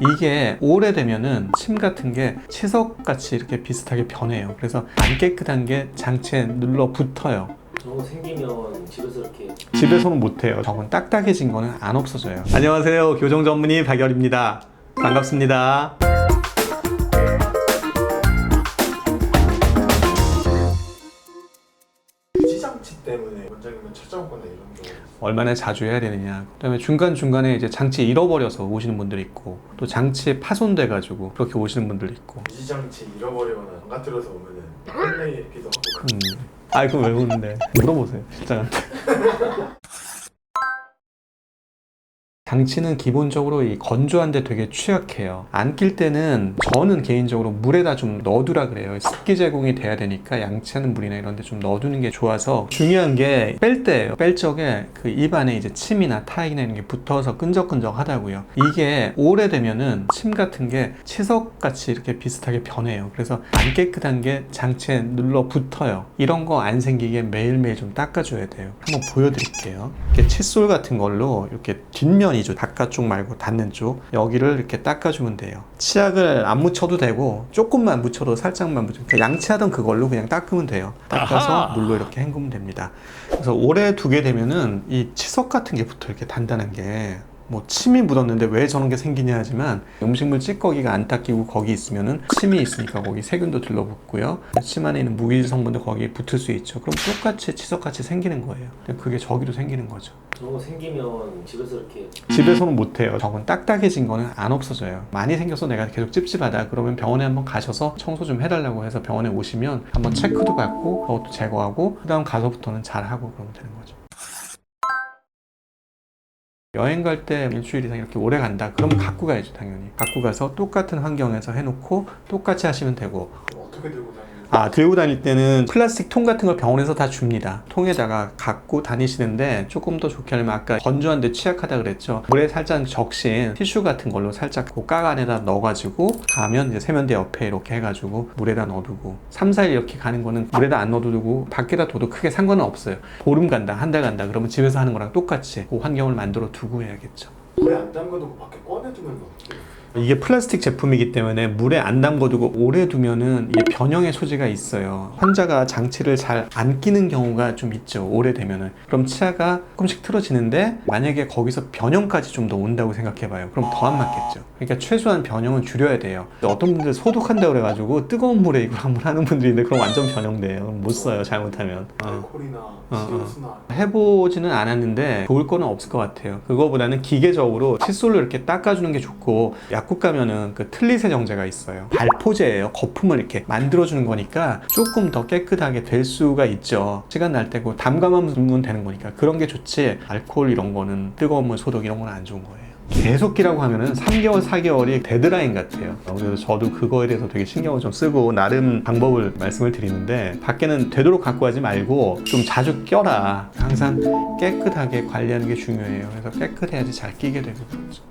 이게 오래되면은 침 같은 게 치석같이 이렇게 비슷하게 변해요. 그래서 안 깨끗한 게 장치에 눌러 붙어요. 저거 생기면 집에서 이렇게 집에서는 못해요. 저건 딱딱해진 거는 안 없어져요. 안녕하세요. 교정 전문의 박열입니다. 반갑습니다. 때문에 원장님은 건데 이런 경우 얼마나 자주 해야 되느냐. 그다음에 중간 중간에 이제 장치 잃어버려서 오시는 분들이 있고 또 장치에 파손돼 가지고 그렇게 오시는 분들 있고. 유지장치 잃어버리거나 망가뜨려서 오면은 혼내기도 하고 음. 아이 그럼 왜 그러는데? 물어보세요 실장한테. 장치는 기본적으로 이 건조한데 되게 취약해요. 안 낄 때는 저는 개인적으로 물에다 좀 넣어두라 그래요. 습기 제공이 돼야 되니까 양치하는 물이나 이런 데 좀 넣어두는 게 좋아서 중요한 게 뺄 때예요. 뺄 적에 그 입안에 이제 침이나 타액이나 이런 게 붙어서 끈적끈적하다고요. 이게 오래되면은 침 같은 게 치석같이 이렇게 비슷하게 변해요. 그래서 안 깨끗한 게 장치에 눌러 붙어요. 이런 거 안 생기게 매일매일 좀 닦아줘야 돼요. 한번 보여드릴게요. 이렇게 칫솔 같은 걸로 이렇게 뒷면이 죠. 바깥쪽 말고 닿는 쪽 여기를 이렇게 닦아주면 돼요. 치약을 안 묻혀도 되고 조금만 묻혀도 살짝만 묻혀. 그러니까 양치하던 그걸로 그냥 닦으면 돼요. 닦아서 물로 이렇게 헹구면 됩니다. 그래서 오래 두게 되면은 이 치석 같은 게 붙어 이렇게 단단한 게. 뭐 침이 묻었는데 왜 저런 게 생기냐 하지만 음식물 찌꺼기가 안 닦이고 거기 있으면은 침이 있으니까 거기 세균도 들러붙고요. 침 안에 있는 무기 성분도 거기에 붙을 수 있죠. 그럼 똑같이 치석같이 생기는 거예요. 그게 저기도 생기는 거죠. 저거 생기면 집에서 이렇게 집에서는 못해요. 저건 딱딱해진 거는 안 없어져요. 많이 생겨서 내가 계속 찝찝하다. 그러면 병원에 한번 가셔서 청소 좀 해달라고 해서 병원에 오시면 한번 체크도 받고 그것도 제거하고 그 다음 가서부터는 잘 하고 그러면 되는 거죠. 여행 갈 때 일주일 이상 이렇게 오래 간다. 그러면 갖고 가야죠, 당연히. 갖고 가서 똑같은 환경에서 해놓고 똑같이 하시면 되고 어떻게 들고 다니는 아, 들고 다닐 때는 플라스틱 통 같은 걸 병원에서 다 줍니다. 통에다가 갖고 다니시는데 조금 더 좋게 하려면 아까 건조한데 취약하다 그랬죠. 물에 살짝 적신 티슈 같은 걸로 살짝 그깍 안에다 넣어가지고 가면 이제 세면대 옆에 이렇게 해가지고 물에다 넣어두고 3, 4일 이렇게 가는 거는 물에다 안 넣어두고 밖에다 둬도 크게 상관은 없어요. 보름 간다, 한 달 간다. 그러면 집에서 하는 거랑 똑같이 그 환경을 만들어 두고 해야겠죠. 물에 안 담가두고 밖에 꺼내두면 해요? 이게 플라스틱 제품이기 때문에 물에 안 담궈두고 오래 두면은 이게 변형의 소지가 있어요. 환자가 장치를 잘 안 끼는 경우가 좀 있죠. 오래 되면은. 그럼 치아가 조금씩 틀어지는데 만약에 거기서 변형까지 좀 더 온다고 생각해봐요. 그럼 더 안 맞겠죠. 그러니까 최소한 변형은 줄여야 돼요. 어떤 분들 소독한다고 그래가지고 뜨거운 물에 이걸 한번 하는 분들이 있는데 그럼 완전 변형돼요. 못 써요. 잘못하면. 어. 알코올이나 어. 시로스나 해보지는 않았는데 좋을 거는 없을 것 같아요. 그거보다는 기계적으로 칫솔로 이렇게 닦아주는 게 좋고 약국 가면은 그 틀니 세정제가 있어요. 발포제예요. 거품을 이렇게 만들어주는 거니까 조금 더 깨끗하게 될 수가 있죠. 시간 날 때고 담가만 두면 되는 거니까 그런 게 좋지. 알코올 이런 거는 뜨거운 물 소독 이런 건 안 좋은 거예요. 계속 기라고 하면은 3개월, 4개월이 데드라인 같아요. 그래서 저도 그거에 대해서 되게 신경을 좀 쓰고 나름 방법을 말씀을 드리는데 밖에는 되도록 갖고 가지 말고 좀 자주 껴라. 항상 깨끗하게 관리하는 게 중요해요. 그래서 깨끗해야지 잘 끼게 되고 그렇죠.